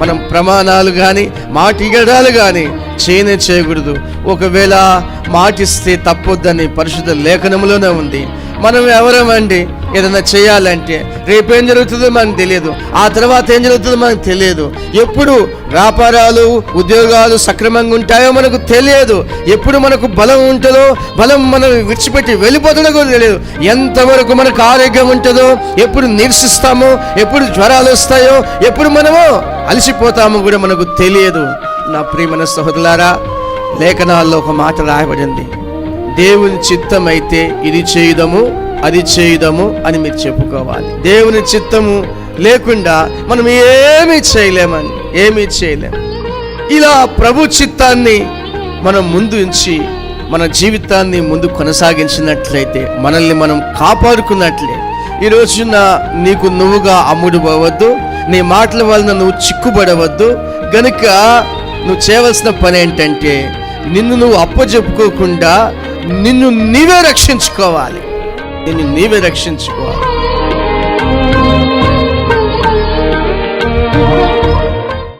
మనం ప్రమాణాలు కానీ మాటిగడాలు కానీ చేయనే చేయకూడదు. ఒకవేళ మాటిస్తే తప్పొద్దని పరిశుద్ధ లేఖనంలోనే ఉంది. మనం ఎవరమండి? ఏదైనా చేయాలంటే రేపేం జరుగుతుందో మనకు తెలియదు. ఆ తర్వాత ఏం జరుగుతుందో మనకు తెలియదు. ఎప్పుడు వ్యాపారాలు ఉద్యోగాలు సక్రమంగా ఉంటాయో మనకు తెలియదు. ఎప్పుడు మనకు బలం ఉంటుందో బలం మనం విడిచిపెట్టి వెళ్ళిపోతుందో కూడా తెలియదు. ఎంతవరకు మనకు ఆరోగ్యం ఉంటుందో ఎప్పుడు నిరసిస్తామో ఎప్పుడు జ్వరాలు వస్తాయో ఎప్పుడు మనము అలసిపోతామో కూడా మనకు తెలియదు. నా ప్రియమైన సహోదరులారా లేఖనాల్లో ఒక మాట రాయబడింది. దేవుని చిత్తం అయితే ఇది చేయుదము అది చేయుదము అని మీరు చెప్పుకోవాలి. దేవుని చిత్తము లేకుండా మనం ఏమీ చేయలేమని ఏమీ చేయలేము ఇలా ప్రభు చిత్తాన్ని మనం ముందు ఉంచి మన జీవితాన్ని ముందు కొనసాగించినట్లయితే మనల్ని మనం కాపాడుకున్నట్లే. ఈ రోజున నీకు నువ్వుగా అమ్ముడు పోవద్దు నీ మాటల వలన నువ్వు చిక్కుబడవద్దు. గనుక నువ్వు చేయవలసిన పని ఏంటంటే నిన్ను నువ్వు అప్పచెప్పుకోకుండా నిన్ను నీవే రక్షించుకోవాలి. నిన్ను నీవే రక్షించుకోవాలి.